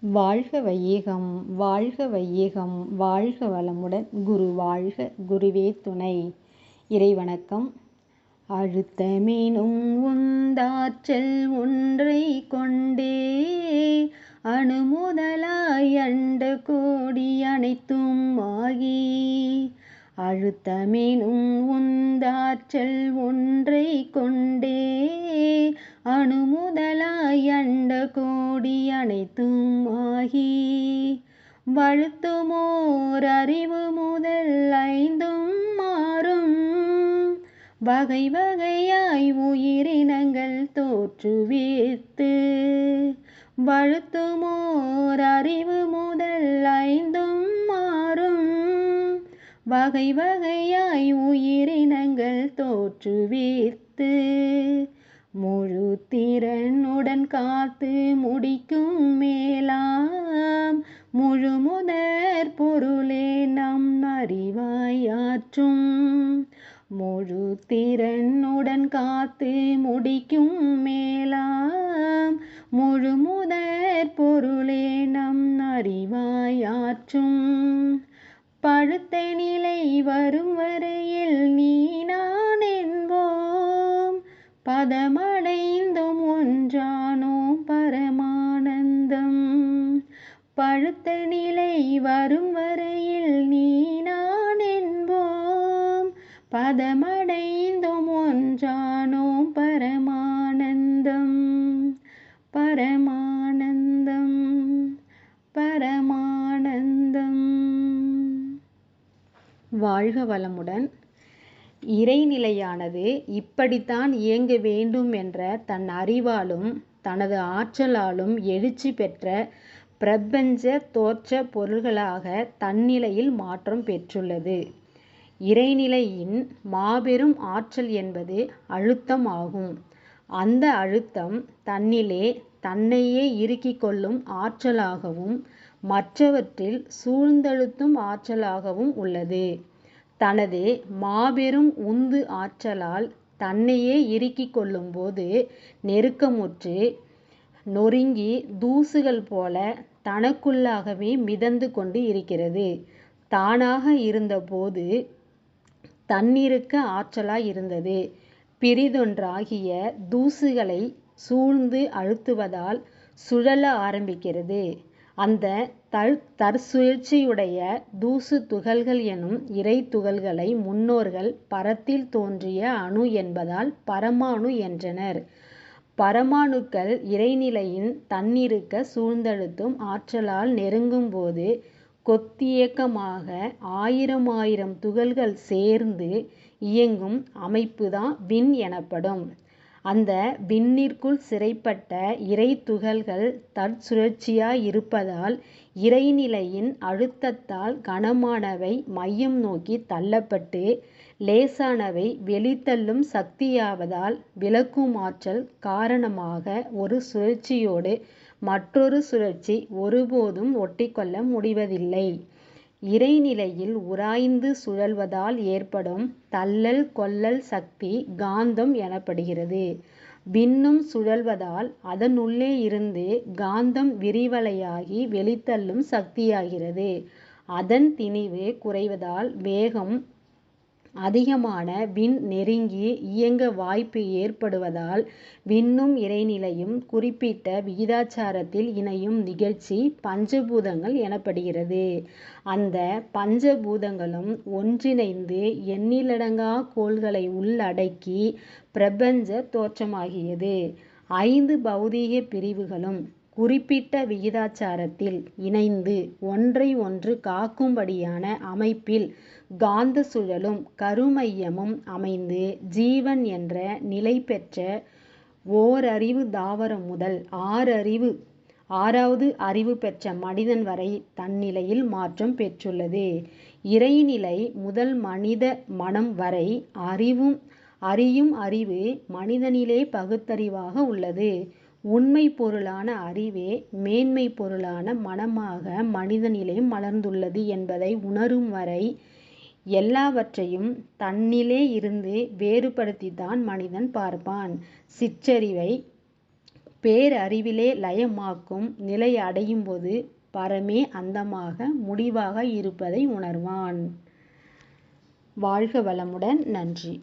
வாழ்க வையகம் வாழ்க வையகம் வாழ்க வளமுடன் குரு வாழ்க குருவே துணை. இறைவணக்கம். அழுத்தமேனும் உந்தாற்றல் ஒன்றை கொண்டே அணுமுதலாய் அண்ட கோடி அனைத்தும் ஆகி அழுத்தமேனும் உந்தாற்றல் ஒன்றை கொண்டே அணுமுதலாய் அண்ட கோடி அனைத்தும் ஆகி வழுத்துமோர் அறிவு முதல் ஐந்தும் மாறும் வகை வகையாய் உயிரினங்கள் தோற்றுவித்து வழுத்துமோர் அறிவு முதல் ஐந்தும் மாறும் வகை வகையாய் உயிரினங்கள் தோற்றுவித்து முழு திறனுடன் காத்து முடிக்கும் மேலாம். முழு முதற் பொருளே நம் அறிவாயாற்றும். முழு திறனுடன் காத்து முடிக்கும் மேலாம். முழு முதற் பொருளே நம் அறிவாயாற்றும். பழுத்த நிலை வரும் வரையில் நீ பதமடைந்தும் ஒன்றானோம் பரமானந்தம். பழுத்த நிலை வரும் வரையில் நீ நான் என்போம். பதமடைந்தும் ஒன்றானோம் பரமானந்தம். பரமானந்தம் பரமானந்தம். வாழ்க வளமுடன். இறைநிலையானது இப்படித்தான் இயங்க வேண்டும் என்ற தன் அறிவாலும் தனது ஆற்றலாலும் எழுச்சி பெற்ற பிரபஞ்ச தோற்ற பொருள்களாக தன்னிலையில் மாற்றம் பெற்றுள்ளது. இறைநிலையின் மாபெரும் ஆற்றல் என்பது அழுத்தம் ஆகும் அந்த அழுத்தம் தன்னிலே தன்னையே இறுக்கிக் கொள்ளும் ஆற்றலாகவும் மற்றவற்றில் சூழ்ந்தழுத்தும் ஆற்றலாகவும் உள்ளது. தனது மாபெரும் உந்து ஆற்றலால் தன்னையே இறுக்கிக் கொள்ளும்போது நெருக்கமுற்று நொறுங்கி தூசுகள் போல தனக்குள்ளாகவே மிதந்து கொண்டு இருக்கிறது. தானாக இருந்தபோது தன்னிருக்க ஆற்றலாய் இருந்தது. பிறிதொன்றாகிய தூசுகளை சூழ்ந்து அழுத்துவதால் சுழல ஆரம்பிக்கிறது. அந்த தற் தற்சுழற்சியுடைய தூசு துகள்கள் எனும் இறை துகள்களை முன்னோர்கள் பரத்தில் தோன்றிய அணு என்பதால் பரமாணு என்றனர். பரமாணுக்கள் இறைநிலையின் தன்னிருக்க சூழ்ந்தழுத்தும் ஆற்றலால் நெருங்கும்போது கொத்தியக்கமாக ஆயிரம் ஆயிரம் துகள்கள் சேர்ந்து இயங்கும் அமைப்புதான் விண் எனப்படும். அந்த விண்ணிற்குள் சிறைப்பட்ட இறை துகள்கள் தற்சுழற்சியாய் இருப்பதால் இறைநிலையின் அழுத்தத்தால் கனமானவை மையம் நோக்கி தள்ளப்பட்டு லேசானவை வெளித்தள்ளும் சக்தியாவதால் விலக்கும் ஆற்றல் காரணமாக ஒரு சுழற்சியோடு மற்றொரு சுழற்சி ஒருபோதும் ஒட்டிக்கொள்ள முடிவதில்லை. இறைநிலையில் உராய்ந்து சுழல்வதால் ஏற்படும் தள்ளல் கொள்ளல் சக்தி காந்தம் எனப்படுகிறது. விண்ணும் சுழல்வதால் அதனுள்ளே இருந்து காந்தம் விரிவலையாகி வெளித்தள்ளும் சக்தியாகிறது. அதன் திணிவு குறைவதால் வேகம் அதிகமான விண் நெருங்கி இயங்க வாய்ப்பு ஏற்படுவதால் விண்ணும் இறைநிலையும் குறிப்பிட்ட விகிதாச்சாரத்தில் இணையும் நிகழ்ச்சி பஞ்சபூதங்கள் எனப்படுகிறது. அந்த பஞ்சபூதங்களும் ஒன்றிணைந்து எண்ணிலடங்கா கோள்களை உள்ளடக்கி பிரபஞ்ச தோற்றமாகியது. ஐந்து பௌதீக பிரிவுகளும் குறிப்பிட்ட விகிதாச்சாரத்தில் இணைந்து ஒன்றை ஒன்று காக்கும்படியான அமைப்பில் காந்த சுழலும் கருமையமும் அமைந்து ஜீவன் என்ற நிலை பெற்ற ஓரறிவு தாவரம் முதல் ஆறறிவு ஆறாவது அறிவு பெற்ற மனிதன் வரை தன்னிலையில் மாற்றம் பெற்றுள்ளது. இறைநிலை முதல் மனித மனம் வரை அறிவும் அறியும் அறிவு மனிதனிலே பகுத்தறிவாக உள்ளது. உண்மை பொருளான அறிவே மேன்மை பொருளான மனமாக மனிதனிலே மலர்ந்துள்ளது என்பதை உணரும் வரை எல்லாவற்றையும் தன்னிலே இருந்து வேறுபடுத்தித்தான் மனிதன் பார்ப்பான். சிற்றறிவை பேரறிவிலே லயமாக்கும் நிலை அடையும்போது பரமே அந்தமாக முடிவாக இருப்பதை உணர்வான். வாழ்க வளமுடன். நன்றி.